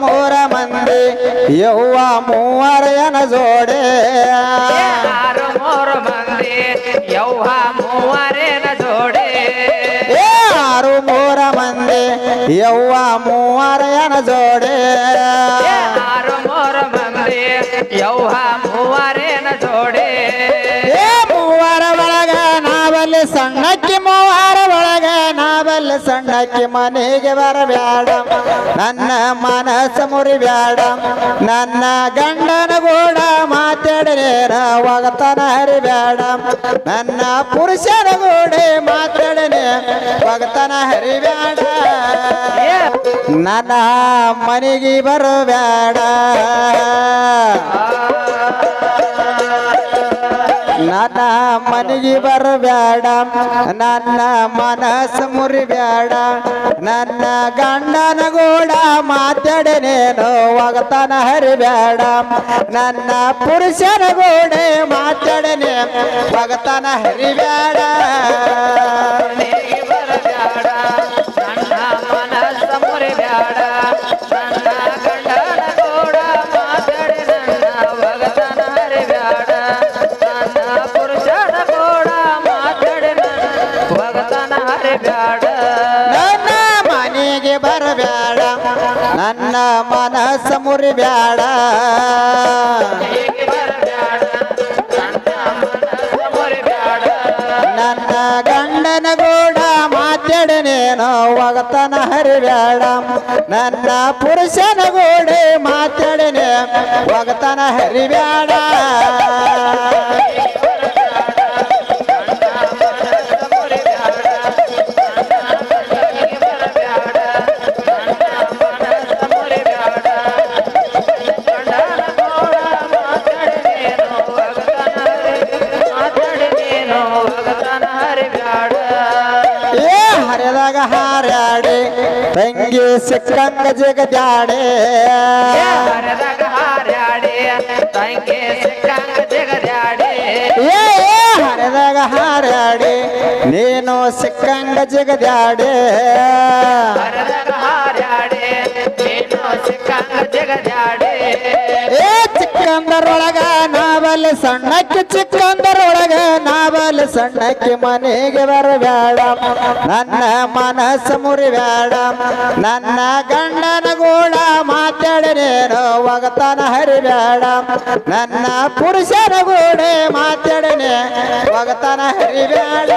मोर मंदी येऊवा मुवार यन जोडे. मोर मंदी येऊवा मुवार यन जोडे. मोर मंदी येऊवा मुवार यन जोडे. आरू मोर मंदी येऊवा ಸಣ್ಣಕ್ಕಿ ಮನೆಗೆ ಬರಬ್ಯಾಡ ನನ್ನ ಮನಸ್ಸ ಮುರಿಬ್ಯಾಡ ನನ್ನ ಗಂಡನ ಕೂಡ ಮಾತಾಡನೇನ ಒಗತನ ಹರಿಬ್ಯಾಡ ನನ್ನ ಪುರುಷನ ಕೂಡ ಮಾತಾಡನೆ ಒಗತನ ಹರಿಬ್ಯಾಡ ನನ್ನ ಮನೆಗೆ ಬರಬ್ಯಾಡ ನನ್ನ ಮನೆಗೆ ಬರಬೇಡ, ನನ್ನ ಮನಸ್ಸು ಮುರಿಬೇಡ, ನನ್ನ ಗಂಡನ ಗೂಡ ಮಾತಾಡನೇನು ಒಗತನ ಹರಿಬೇಡ, ನನ್ನ ಪುರುಷನ ಗೋಡೆ ಮಾತಾಡನೆ ಒಗತನ ಹರಿಬೇಡ. ಮನೆಗೆ ಬರಬ್ಯಾಡ ನನ್ನ ಮನಸ್ಸ ಮುರಿಬ್ಯಾಡ ನನ್ನ ಮನಸ ಮುರಿಬ್ಯಾಡ. ನನ್ನ ಗಂಡನ ಗೂಡ ಮಾತಾಡನೇನೋ ಒಗತನ ಬ್ಯಾಡ ನನ್ನ ಪುರುಷನ ಗೂಡೆ ಮಾತಾಡನೆ ಒಗತನ ಹರಿಬೇಡ ಹರಿದಾಗ ಹಾರಾಡಿ ತಂಗಿ ಸಿಕ್ಕಂಗ ಜಗದ್ಯಾಡೆ ಏ ಏ ಹರಿದಾಗ ಹಾರಾಡಿ ನೀನು ಸಿಕ್ಕಂಗ ಜಗದ್ಯಾಡೆ ಏ ಚಿಕ್ಕಂದರೊಳಗ ನಾವಲ್ಲಿ ಸಣ್ಣಕ್ಕೆ ಚಿಕ್ಕಂದರೊಳಗ ನಾವಲ್ಲಿ ಸಣ್ಣಕ್ಕೆ ಮನೆಗೆ ಬರಬೇಡ. ನನ್ನ ಮನಸ್ಸ ಮುರಿಬೇಡ. ನನ್ನ ಗಂಡನ ಗೂಡ ಮಾತಾಡನೇನು ಒಗತನ ಹರಿಬೇಡ. ನನ್ನ ಪುರುಷನ ಗೂಡೆ ಮಾತಾಡನೆ ಒಗತನ ಹರಿಬೇಡ.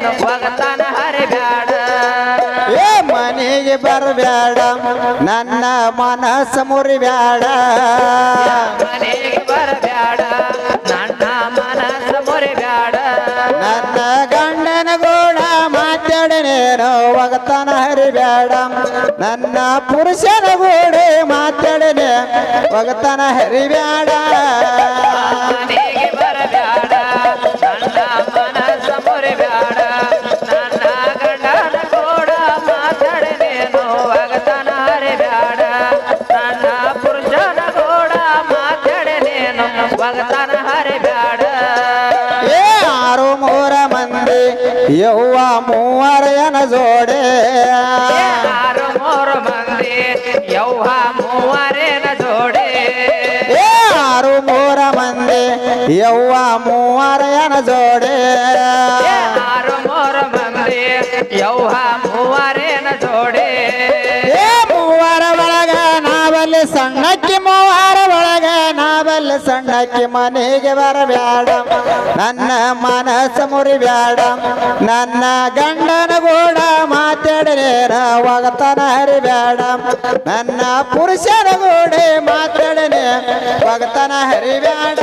ಒಗತನ ಹರಿಬ್ಯಾಡ. ಏ ಮನೆಗೆ ಬರಬ್ಯಾಡ. ನನ್ನ ಮನಸ್ಸು ಮುರಿಬ್ಯಾಡ. ಮನೆಗೆ ಬರಬ್ಯಾಡ. ನನ್ನ ಮನಸ್ಸ ಮುರಿಬ್ಯಾಡ. ನನ್ನ ಗಂಡನ ಗೂಡ ಮಾತಾಡನೇನು ಒಗತನ ಹರಿಬ್ಯಾಡ. ನನ್ನ ಪುರುಷನ ಗೋಡೆ ಮಾತಾಡನೆ ಒಗತನ ಹರಿಬೇಡ येऊवा मुवार यन जोडे. यार मोर मंगले येऊवा मुवार यन जोडे. यार मोर मंदे येऊवा मुवार यन जोडे. यार मोर मंगले येऊवा ಸಣ್ಣಕ್ಕಿ ಮನೆಗೆ ಬರಬೇಡ ನನ್ನ ಮನಸ್ಸ ಮುರಿಬೇಡ ನನ್ನ ಗಂಡನ ಗೂಡ ಮಾತಾಡನೇನ ಒಗತನ ಹರಿಬೇಡ ನನ್ನ ಪುರುಷನ ಗೂಡೆ ಮಾತಾಡನೆ ಒಗತನ ಹರಿಬೇಡ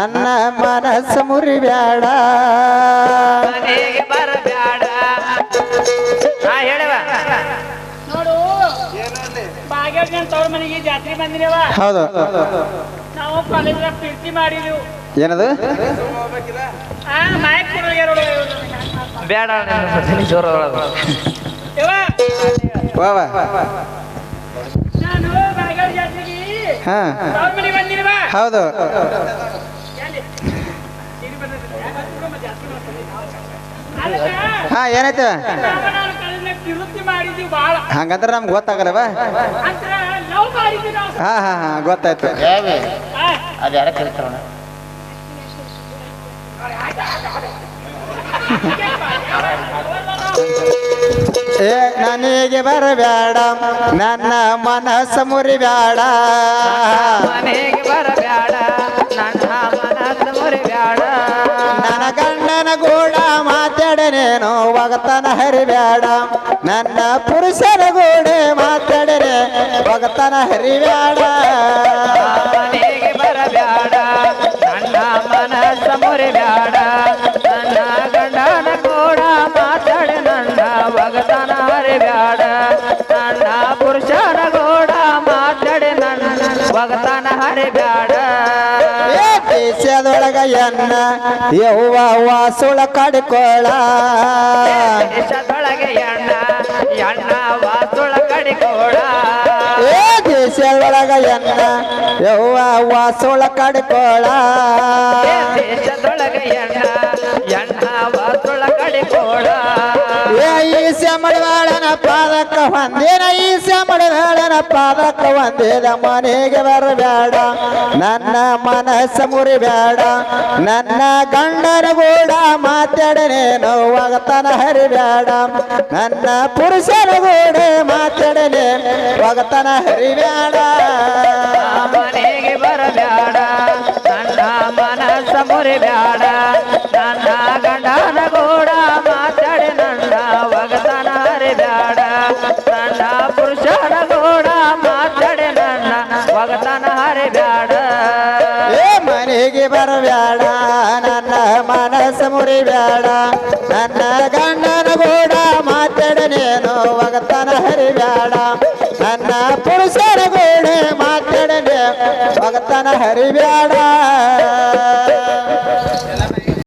ನನ್ನ ಮನಸ್ಸ ಮುರಿಬ್ಯಾಡ. ಬ್ಯಾಡ ಹೇಳವ ನೋಡು ತವ್ರ ಮನೆಗೆ ಜಾತ್ರೆ ಬಂದಿರವ ಹೌದು. ನಾವು ಕಾಲೇಜ್ ಪ್ರೀತಿ ಏನದು? ಬೇಡ ಹೌದು. ಹಾ ಏನಾಯ್ತು? ಹಂಗಂದ್ರೆ ನಮ್ಗೆ ಗೊತ್ತಾಗಲ್ಲವ? ಅಂದ್ರ ಲವ್ ಮಾಡಿದ್ವಿ ಹಾ ಹಾ ಹಾ ಗೊತ್ತಾಯ್ತು. ಏ ನನಗೆ ಬರಬೇಡ ನನ್ನ ಮನಸ್ಸ ಮುರಿಬೇಡ. ಮನೆಗೆ ಬರಬೇಡ ನನ್ನ ಮನಸ್ಸು ಮುರಿಬೇಡ. ನನ್ನ ಗಂಡನ ಗೂಡ ಒಗತನ ಹರಿಬೇಡ ನನ್ನ ಪುರುಷರ ಗೋಡೆ ಮಾತಾಡರೆ ಒಗತನ ಹರಿಬೇಡ ಬರಬೇಡ ನನ್ನ ಮನಸ್ಸು ಮುರಿಬೇಡ ನನ್ನ ಗಂಡನ ಕೂಡ ಮಾತಾಡಿ, ನನ್ನ ಒಗತನ ಹರಿಬೇಡ ನನ್ನ ಪುರುಷನ ಕೂಡ ಮಾತಾಡಿ, ನನ್ನ ಒಗತನ ಹರಿಬೇಡ ದೇಶದೊಳಗ ಎನ್ನ ಯವ್ವ ವಾಸುಳ ಕಡ್ಕೊಳ. ದೇಶದೊಳಗೆ ಎಣ್ಣ ಎಣ್ಣ ವಾಸುಳ ಏ ದೇಶದೊಳಗ ಎನ್ನ ಯವ್ವ ವಾಸುಳ ಕಡ್ಕೊಳ. ದೇಶದೊಳಗೆ ಎಣ್ಣ ಎಣ್ಣ ವಾಸುಳ ಈಸ ಮಡವಾಳನ ಪಾದಕ್ಕ ಒಂದೇನ ಈ ಮಡವಾಳನ ಪಾದಕ್ಕ ಒಂದೇದ ಮನೆಗೆ ಬರಬೇಡ. ನನ್ನ ಮನಸ್ಸ ಮುರಿಬೇಡ. ನನ್ನ ಗಂಡನ ಗೂಡ ಮಾತಾಡನೇನು ಒಗತನ ಹರಿಬೇಡ. ನನ್ನ ಪುರುಷನ ಗೂಡ ಮಾತಾಡನೆ ಒಗತನ ಹರಿಬೇಡ. ಮನೆಗೆ ಬರಬೇಡ. ನನ್ನ ಮನಸ್ಸ ಮುರಿಬೇಡ. ಮುರಿಬೇಡ ನನ್ನ ಗಂಡನ ಗೂಡ ಮಾತಾಡನೇನು ಒಗತನ ಹರಿಬೇಡ ನನ್ನ ಪುರುಷರ ಗೂಡೆ ಮಾತಾಡನೆ ಒಗತನ ಹರಿಬೇಡ